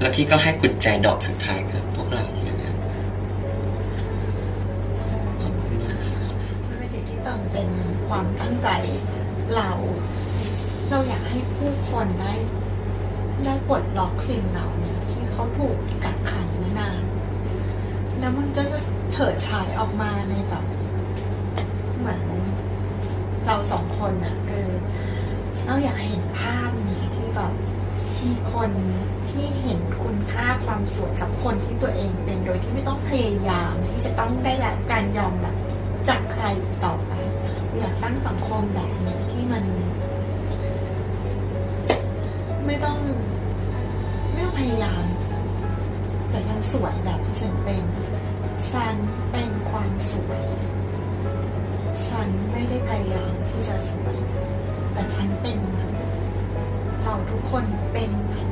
แล้วพี่ก็ให้กุญแจดอกสุดท้ายกับพวกเราเลยนะขอบคุณมากครับมันเป็นสิ่งที่ติมเต็มความตั้งใจเรา เราอยากให้ผู้คนได้ได้ปลดล็อกสิ่งเหล่านี้ที่เขาถูกกักขังมานาน แล้วมันก็จะเฉิดฉายออกมาในแบบเหมือนเราสองคนอะเออเราอยากเห็นภาพนี้ที่แบบ มีคนที่เห็นคุณค่าความสวยกับคนที่ตัวเองเป็นโดยที่ไม่ต้องพยายามที่จะต้องได้รับการยอมรับจากใครอีกต่อไปอยากสร้างสังคมแบบนี้ที่มัน ไม่ต้องไม่ต้องพยายาม แต่ฉันสวยแบบที่ฉันเป็น ฉันเป็นความสวย ฉันไม่ได้พยายามที่จะสวย แต่ฉันเป็น ราทุกคนเป็นมัน